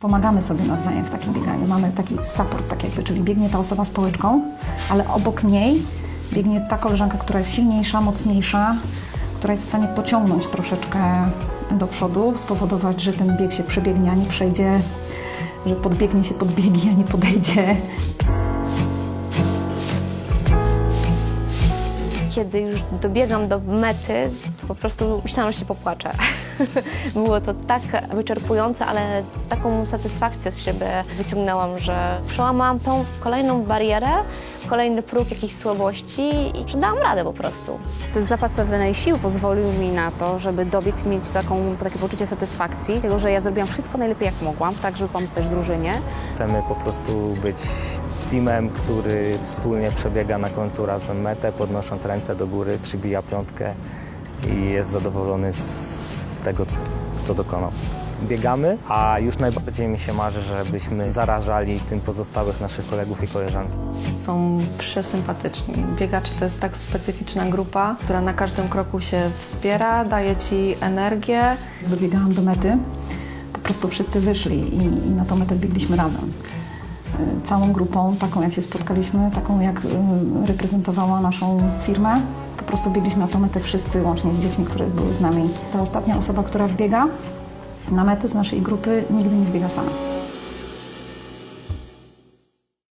Pomagamy sobie nawzajem w takim bieganiu. Mamy taki support, tak jakby, czyli biegnie ta osoba z pałeczką, ale obok niej biegnie ta koleżanka, która jest silniejsza, mocniejsza, która jest w stanie pociągnąć troszeczkę do przodu, spowodować, że ten bieg się przebiegnie, a nie przejdzie, że podbiegnie się podbiegi, a nie podejdzie. Kiedy już dobiegam do mety, to po prostu myślałam, że się popłaczę. Było to tak wyczerpujące, ale taką satysfakcję z siebie wyciągnęłam, że przełamałam tą kolejną barierę, kolejny próg jakichś słabości i dałam radę po prostu. Ten zapas pewnej siły pozwolił mi na to, żeby dobiec i mieć taką, takie poczucie satysfakcji, tego, że ja zrobiłam wszystko najlepiej jak mogłam, tak żeby pomóc też drużynie. Chcemy po prostu być teamem, który wspólnie przebiega na końcu razem metę, podnosząc ręce do góry, przybija piątkę i jest zadowolony z tego, co, co dokonał. Biegamy, a już najbardziej mi się marzy, żebyśmy zarażali tym pozostałych naszych kolegów i koleżanki. Są przesympatyczni. Biegacze to jest tak specyficzna grupa, która na każdym kroku się wspiera, daje ci energię. Dobiegałam do mety, po prostu wszyscy wyszli i, i na tą metę biegliśmy razem. Y, Całą grupą, taką jak się spotkaliśmy, taką jak y, reprezentowała naszą firmę. Po prostu biegliśmy na tą metę wszyscy, łącznie z dziećmi, które były z nami. Ta ostatnia osoba, która wbiega na metę z naszej grupy, nigdy nie wbiega sama.